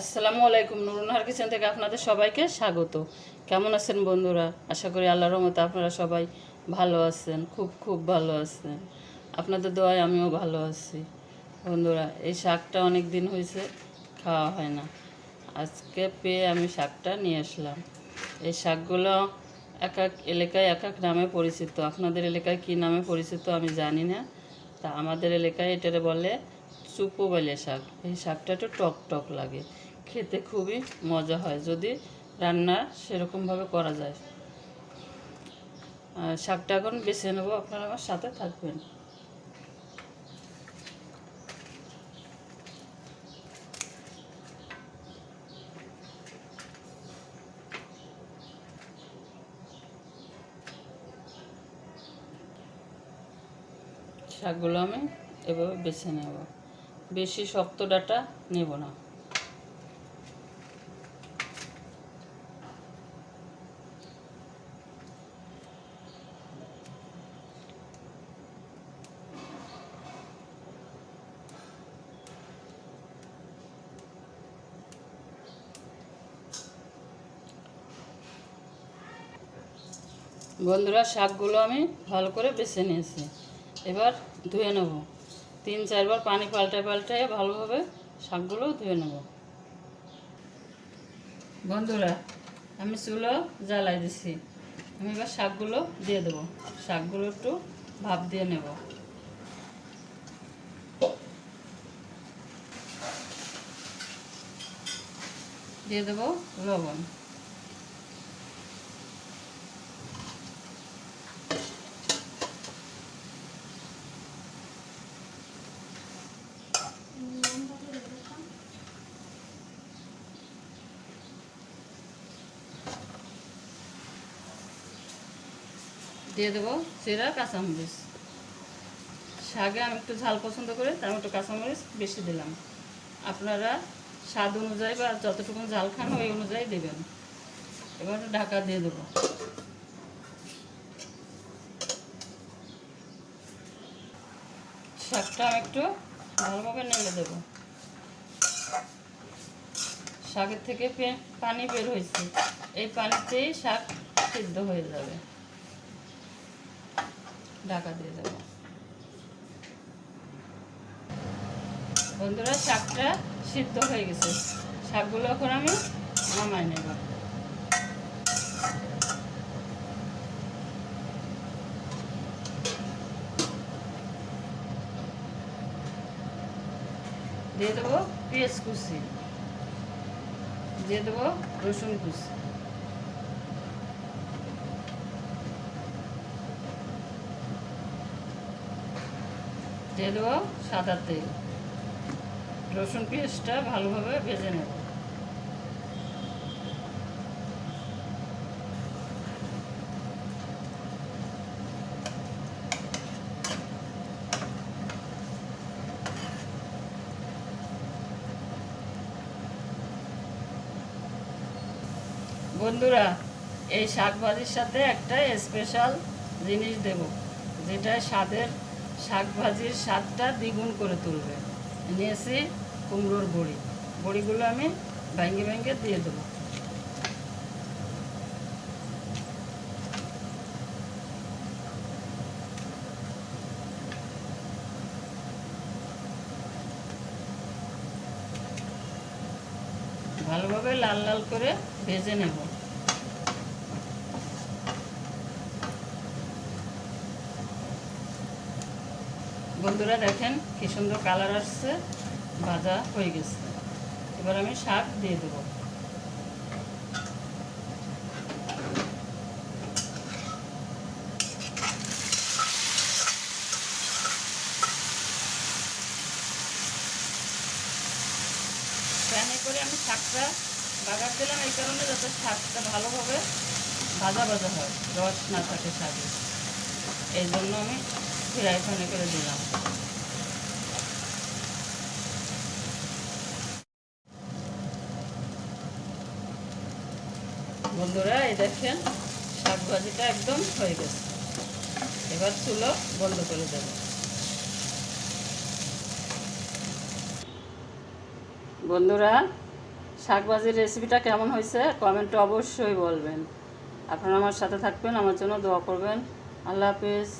আসসালামু আলাইকুম, নুরুনহার কিচেন থেকে আপনাদের সবাইকে স্বাগত। কেমন আছেন বন্ধুরা? আশা করি আল্লাহর রহমতে আপনারা সবাই ভালো আছেন, খুব খুব ভালো আছেন। আপনাদের দোয়ায় আমিও ভালো আছি। বন্ধুরা, এই শাকটা অনেক দিন হয়েছে, খাওয়া হয় না। আজকে পেয়ে আমি শাকটা নিয়ে আসলাম। এই শাকগুলো এক এক এলাকায় এক এক নামে পরিচিত। আপনাদের এলাকায় কী নামে পরিচিত আমি জানি না। তা আমাদের এলাকায় এটারে বলে চুপো বলে শাক। এই শাকটা একটু টক টক লাগে। খেতে খুবই মজা হয় যদি রান্না সেরকমভাবে করা যায়। আর শাকটা এখন বেছে নেব, আপনারা আমার সাথে থাকবেন। শাকগুলো আমি এভাবে বেছে নেব। বেশি শক্ত ডাটা নেব না। বন্ধুরা, শাকগুলো আমি ভালো করে বেছে নিয়েছি। এবার ধুয়ে নেব। তিন, চারবার পানি পাল্টায় পাল্টায় ভালোভাবে শাকগুলো ধুয়ে নেব। বন্ধুরা, আমি চুলো জ্বালাই দিছি। আমি এবার শাকগুলো দিয়ে দেবো। শাকগুলো একটু ভাপ দিয়ে নেব। দিয়ে দেবো লবণ। দিয়ে দেবো সেরা কাঁচামরিচ। শাকে আমি একটু ঝাল পছন্দ করি, তার একটু কাঁচামরিচ বেশি দিলাম। আপনারা স্বাদ অনুযায়ী বা যতটুকু ঝাল খান, ওই অনুযায়ী দেবেন। এবার ঢাকা দিয়ে দেবো। শাকটা আমি একটু ভালোভাবে নেড়ে দেবো। শাকের থেকে পানি বের হয়েছে। এই পানিতেই শাক সিদ্ধ হয়ে যাবে। ঢাকা দিয়ে দেবো বন্ধুরা, শাকটা সিদ্ধ হয়ে গেছে। শাকগুলো এখন আমি নামাই নেব। দিয়ে দেবো পেঁয়াজ কুচি। দিয়ে দেবো রসুন কুচি। দিয়ে দেবো সাদা তেল। রসুন পেঁয়াজটা ভালোভাবে ভেজে নেব। বন্ধুরা, এই শাক ভাজির সাথে একটা স্পেশাল জিনিস দেব, যেটা স্বাদের শাক ভাজির স্বাদটা দ্বিগুণ করে তুলবে। নিয়েছি কুমড়োর বড়ি। বড়িগুলো আমি ভেঙে ভেঙে দিয়ে দেবো। ভালোভাবে লাল লাল করে ভেজে নেব। বন্ধুরা দেখেন, কি সুন্দর কালার আসছে, ভাজা হয়ে গেছে। এবার আমি শাক দিয়ে দেবো। প্যানে করে আমি শাকটা বাগার দিলাম, এই কারণে যাতে শাকটা ভালোভাবে ভাজা ভাজা হয়, রস না থাকে শাকে। এই জন্য আমি ফ্রাই প্যানে করে দিলাম। বন্ধুরা, এই দেখেন শাক ভাজিটা একদম হয়ে গেছে। এবার চুলো বন্ধ করে দেবো। বন্ধুরা শাক ভাজির রেসিপিটা কেমন হয়েছে? কমেন্টে অবশ্যই বলবেন। আপনারা আমার সাথে থাকবেন, আমার জন্য দোয়া করবেন। আল্লাহ হাফিজ।